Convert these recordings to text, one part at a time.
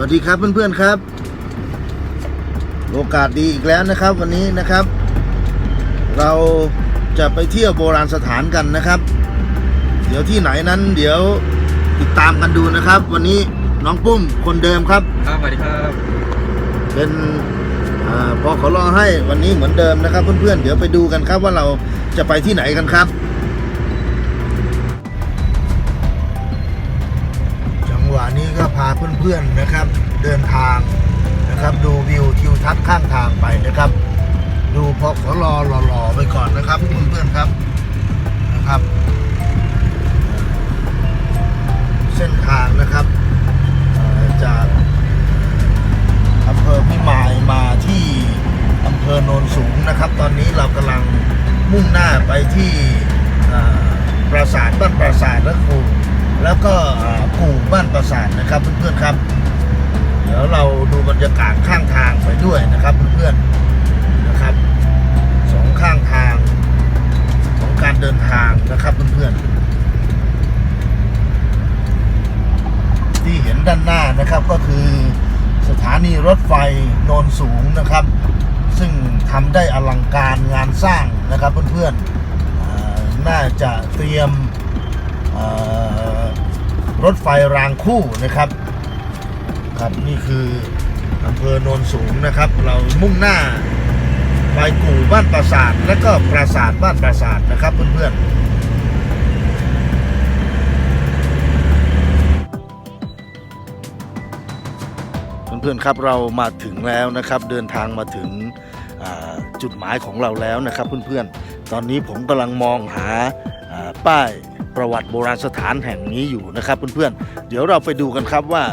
วัสดีครับเพื่อนๆครับ โอกาสดีอีกแล้วนะครับ วันนี้นะครับ เราจะไปเที่ยวโบราณสถานกันนะครับ เดี๋ยวที่ไหนนั้นเดี๋ยวติดตามกันดูนะครับ วันนี้น้องปุ้มคนเดิมครับครับสวัสดีครับเป็นอาพอขอรอให้วันนี้เหมือนเดิมนะครับ เพื่อนๆเดี๋ยวไปดูกันครับว่าเราจะไปที่ไหนกันครับ พาเพื่อนๆนะครับ เดินทางนะครับ ดูวิวทิวทัศน์ข้างทางไปนะครับ ดูพอขอรอหล่อๆไปก่อนนะครับเพื่อนๆครับนะครับ เส้นทางนะครับ นะครับเพื่อนๆครับ เดี๋ยวเราดูบรรยากาศข้างทางไปด้วยนะครับเพื่อนๆนะครับสองข้างทางของการเดินทางนะครับเพื่อนๆที่เห็นด้านหน้านะครับก็คือสถานีรถไฟโนนสูงนะครับ ซึ่งทำได้อลังการงานสร้างนะครับเพื่อนๆน่าจะเตรียม รถไฟรางคู่นะครับ ครับนี่คืออำเภอโนนสูงนะครับ เรามุ่งหน้าไปกู่บ้านปราสาท และก็ปราสาทบ้านปราสาทนะครับเพื่อนๆเพื่อนๆครับเรามาถึงแล้วนะครับ เดินทางมาถึงจุดหมายของเราแล้วนะครับ เพื่อนๆ ตอนนี้ผมกำลังมองหาป้าย ประวัติโบราณสถานแห่งนี้อยู่นะครับเพื่อนๆ เดี๋ยวเราไปดูกันครับว่า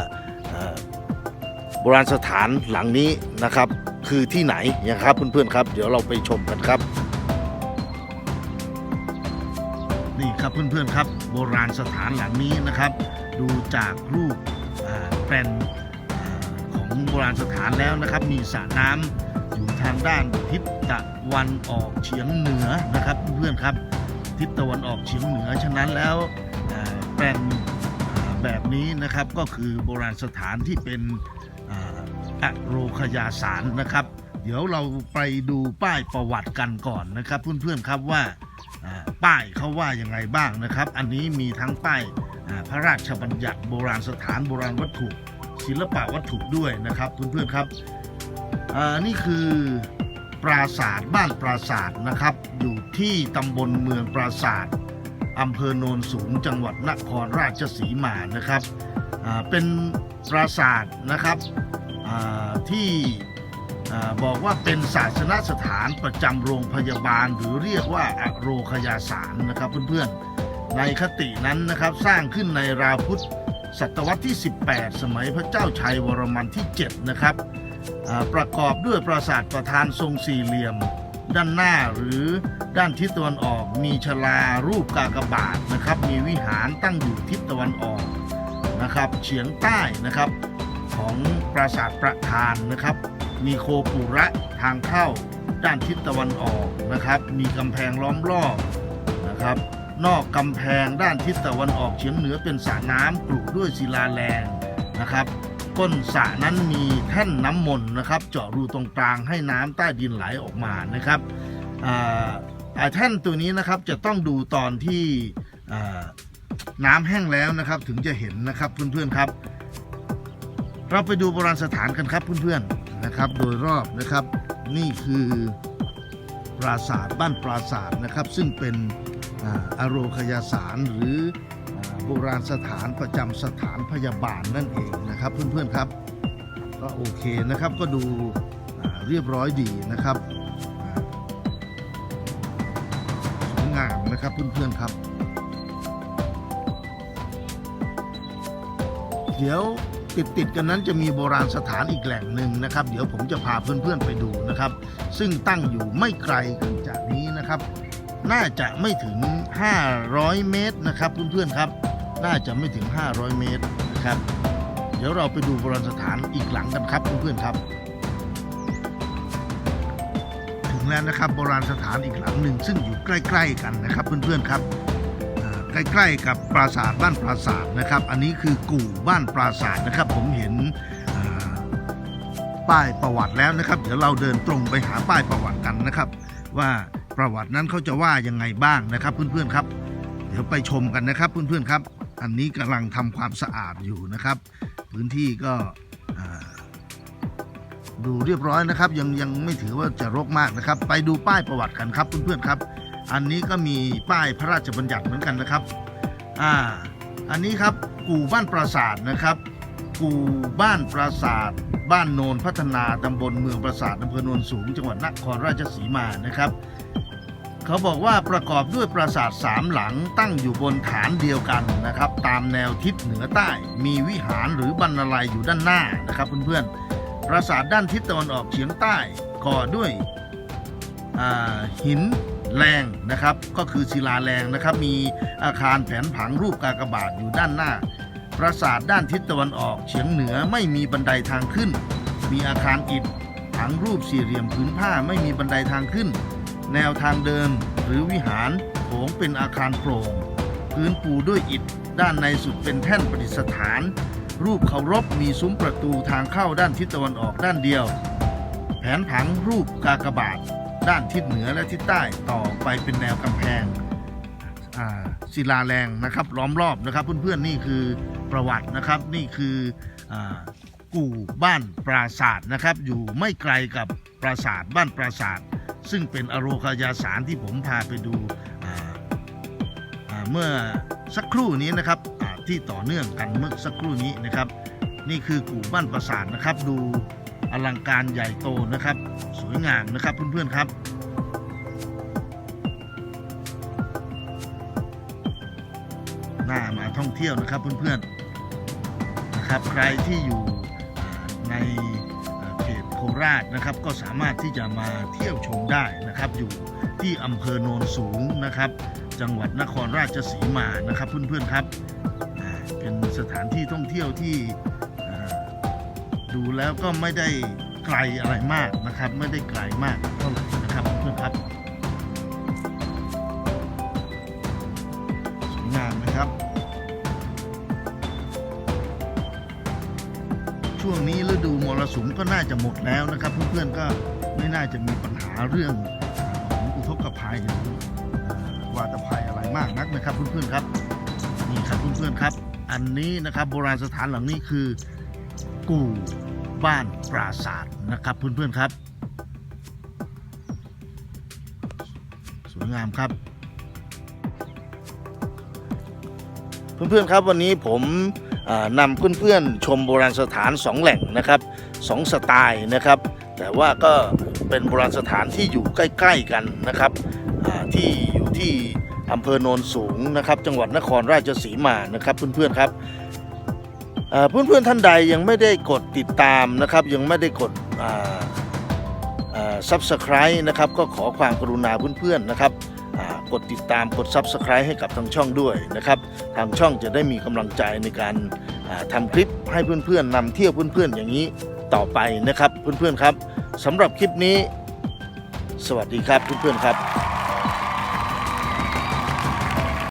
โบราณสถานหลังนี้นะครับ คือที่ไหนนะครับเพื่อนๆครับ เดี๋ยวเราไปชมกันครับ นี่ครับเพื่อนๆครับ โบราณสถานหลังนี้นะครับ ดูจากรูปแปลนของโบราณสถานแล้วนะครับ มีสระน้ำอยู่ทางด้านทิศตะวันออกเฉียงเหนือนะครับเพื่อนๆครับ ทิศตะวันออกเฉียงเหนือ ฉะนั้นแล้วแปลนแบบนี้นะครับก็คือโบราณสถานที่เป็นอ่าอโรคยาสารนะครับ เดี๋ยวเราไปดูป้ายประวัติกันก่อนนะครับ เพื่อนๆครับว่าป้ายเขาว่าอยังไงบ้างนะครับ อันนี้มีทั้งป้ายพระราชบัญญัติโบราณสถานโบราณวัตถุ ศิลปะวัตถุด้วยนะครับ เพื่อนๆครับนี่คือ ปราศาสาทบ้านปราศาสาทนะครับ อยู่ที่ตำบลเมืองปราศาสาทอำเภอโนนสูงจังหวัดนครราชสีมานะครับเป็นปราศาสาทนะครับที่บอกว่าเป็นศาสนสถานประจำโรงพยาบาล หรือเรียกว่าอโรคยาสารนะครับเพื่อนๆ ในคตินั้นนะครับสร้างขึ้นในราวพุทธศตวรรษที่ 18 สมัยพระเจ้าชัยวรมันที่ 7 นะครับ ประกอบด้วยปราสาทประธานทรงสี่เหลี่ยม ด้านหน้าหรือด้านทิศตะวันออก มีชลารูปกากบาทนะครับ มีวิหารตั้งอยู่ทิศตะวันออกนะครับเฉียงใต้นะครับของปราสาทประธานนะครับ มีโคปุระทางเข้าด้านทิศตะวันออกนะครับ มีกำแพงล้อมรอบนะครับ นอกกำแพงด้านทิศตะวันออกเฉียงเหนือเป็นสระน้ำปลูกด้วยศิลาแรงนะครับ ก้นสระนั้นมีแท่นน้ำมนต์นะครับ เจาะรูตรงกลางให้น้ำใต้ดินไหลออกมานะครับแท่นตัวนี้นะครับจะต้องดูตอนที่น้ำแห้งแล้วนะครับ ถึงจะเห็นนะครับเพื่อนๆครับ เราไปดูโบราณสถานกันครับเพื่อนๆนะครับ โดยรอบนะครับนี่คือปราสาทบ้านปราสาทนะครับ ซึ่งเป็นอาอโรคยาสารหรือ โบราณสถานประจำสถานพยาบาลนั่นเองนะครับ เพื่อนๆครับ ก็โอเคนะครับก็ดูเรียบร้อยดีนะครับอ่าสวยงามนะครับเพื่อนๆครับ เดี๋ยวติดติดๆกันนั้นจะมีโบราณสถานอีกแหล่งหนึ่งนะครับ เดี๋ยวผมจะพาเพื่อนๆไปดูนะครับ ซึ่งตั้งอยู่ไม่ไกลกันจากนี้นะครับ น่าจะไม่ถึง 500 เมตรนะครับเพื่อนๆครับ น่าจะไม่ถึง 500 เมตรนะครับ เดี๋ยวเราไปดูโบราณสถานอีกหลังกันครับเพื่อนๆครับ ถึงแล้วนะครับโบราณสถานอีกหลังหนึ่งซึ่งอยู่ใกล้ ๆ กันนะครับ เพื่อนๆครับอ่าใกล้ๆกับปราสาทบ้านปราสาทนะครับ อันนี้คือกู่บ้านปราสาทนะครับ ผมเห็นอ่ป้ายประวัติแล้วนะครับ เดี๋ยวเราเดินตรงไปหาป้ายประวัติกันนะครับ ว่าประวัตินั้นเขาจะว่ายังไงบ้างนะครับ เพื่อนๆครับ เดี๋ยวไปชมกันนะครับ เพื่อนๆครับ อันนี้กำลังทำความสะอาดอยู่นะครับ พื้นที่ก็ดูเรียบร้อยนะครับ ยังยังไม่ถือว่าจะรกมากนะครับ ไปดูป้ายประวัติกันครับเพื่อนๆครับ อันนี้ก็มีป้ายพระราชบัญญัติเหมือนกันนะครับอ่าอันนี้ครับกู่บ้านปราสาทนะครับ กู่บ้านปราสาท บ้านโนนพัฒนาตำบลเมืองปราสาทอำเภอโนนสูง จังหวัดนครราชสีมานะครับ เขาบอกว่าประกอบด้วยปราสาทสามหลังตั้งอยู่บนฐานเดียวกันนะครับ ตามแนวทิศเหนือใต้ มีวิหารหรือบรรลัยอยู่ด้านหน้านะครับเพื่อนๆปราสาทด้านทิศตะวันออกเฉียงใต้ก่อด้วยหินแรงนะครับ ก็คือศิลาแรงนะครับ มีอาคารแผนผังรูปกากบาทอยู่ด้านหน้า ปราสาทด้านทิศตะวันออกเฉียงเหนือไม่มีบันไดทางขึ้น มีอาคารอิฐผังรูปสี่เหลี่ยมผืนผ้าไม่มีบันไดทางขึ้น แนวทางเดินหรือวิหารโถงเป็นอาคารโปร่งพื้นปูด้วยอิฐด้านในสุดเป็นแท่นประดิษฐาน รูปเคารพมีซุ้มประตูทางเข้าด้านทิศตะวันออกด้านเดียว แผนผังรูปกากบาท ด้านทิศเหนือและทิศใต้ต่อไปเป็นแนวกำแพงอ่าศิลาแรงนะครับล้อมรอบนะครับ เพื่อนๆนี่คือประวัตินะครับนี่คืออา กู่บ้านปราศาสตร์นะครับ อยู่ไม่ไกลกับปราสาทบ้านปราศาสตร์ซึ่งเป็นอโรคายาสารที่ผมพาไปดูเมื่อสักครู่นี้นะครับที่ต่อเนื่องกันเมื่อสักครู่นี้นะครับ นี่คือกู่บ้านปราสาทนะครับ ดูอลังการใหญ่โตนะครับ สวยงามนะครับเพื่อนๆครับน่ามาท่องเที่ยวนะครับเพื่อนๆนะครับใครที่อยู่ ในเขตโคราชนะครับ ก็สามารถที่จะมาเที่ยวชมได้นะครับ อยู่ที่อำเภอโนนสูงนะครับ จังหวัดนครราชสีมานะครับเพื่อนๆครับเป็นสถานที่ท่องเที่ยวที่ดูแล้วก็ไม่ได้ไกลอะไรมากนะครับ ไม่ได้ไกลมากเท่าไหร่นะครับเพื่อนครับสวยงามนะครับ ช่วงนี้ฤดูมรสุมก็น่าจะหมดแล้วนะครับ เพื่อนๆก็ไม่น่าจะมีปัญหาเรื่องของอุทกภัยหรือวาตภัยอะไรมากนักนะครับ เพื่อนๆครับนี่ครับเพื่อนๆครับ อันนี้นะครับโบราณสถานหลังนี้คือ กู่บ้านปราศาสตร์นะครับ เพื่อนๆครับสวยงามครับ เพื่อนๆครับวันนี้ผม นำเพื่อนๆชมโบราณสถานสองแหล่งนะครับสองสไตล์นะครับ แต่ว่าก็เป็นโบราณสถานที่อยู่ใกล้ๆกันนะครับที่อยู่ที่อำเภอโนนสูงนะครับ จังหวัดนครราชสีมานะครับเพื่อนๆครับเพื่อนๆท่านใดยังไม่ได้กดติดตามนะครับ ยังไม่ได้กดอ่าอ่า subscribe นะครับก็ขอความกรุณาเพื่อนๆนะครับ กดติดตามกด Subscribe ให้กับทางช่องด้วยนะครับ ทางช่องจะได้มีกำลังใจในการทำคลิปให้เพื่อนๆนำเที่ยวเพื่อนๆ อย่างนี้ต่อไปนะครับ เพื่อนๆครับสำหรับคลิปนี้ สวัสดีครับเพื่อนๆครับ